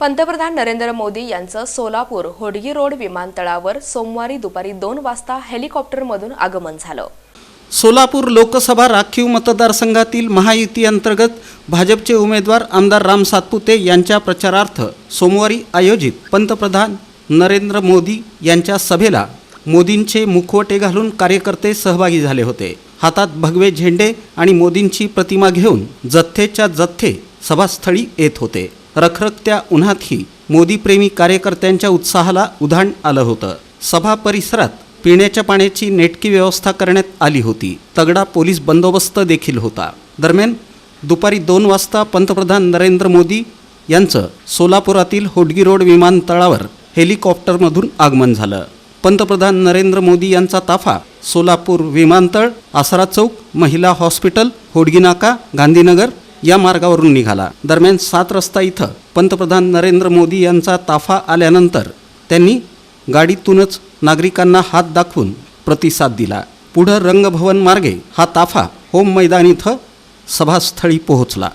पंतप्रधान नरेंद्र मोदी यांचं सोलापूर होडगी रोड विमानतळावर सोमवारी दुपारी दोन वाजता हेलिकॉप्टरमधून आगमन झालं. सोलापूर लोकसभा राखीव मतदारसंघातील महायुती अंतर्गत भाजपचे उमेदवार आमदार राम सातपुते यांच्या प्रचारार्थ सोमवारी आयोजित पंतप्रधान नरेंद्र मोदी यांच्या सभेला मोदींचे मुखवटे घालून कार्यकर्ते सहभागी झाले होते. हातात भगवे झेंडे आणि मोदींची प्रतिमा घेऊन जथ्थेच्या जथ्थे सभास्थळी येत होते. रखरखत्या उन्हातही मोदीप्रेमी कार्यकर्त्यांच्या उत्साहाला उधाण आलं होतं. सभा परिसरात पिण्याच्या पाण्याची नेटकी व्यवस्था करण्यात आली होती. तगडा पोलीस बंदोबस्त देखील होता. दरम्यान दुपारी दोन वाजता पंतप्रधान नरेंद्र मोदी यांचं सोलापुरातील होडगी रोड विमानतळावर हेलिकॉप्टरमधून आगमन झालं. पंतप्रधान नरेंद्र मोदी यांचा ताफा सोलापूर विमानतळ आसरा चौक महिला हॉस्पिटल होडगी नाका गांधीनगर या मार्गावरून निघाला. दरम्यान सात रस्ता इथं पंतप्रधान नरेंद्र मोदी यांचा ताफा आल्यानंतर त्यांनी गाडीतूनच नागरिकांना हात दाखवून प्रतिसाद दिला. पुढं रंगभवन मार्गे हा ताफा होम मैदान इथं सभास्थळी पोहोचला.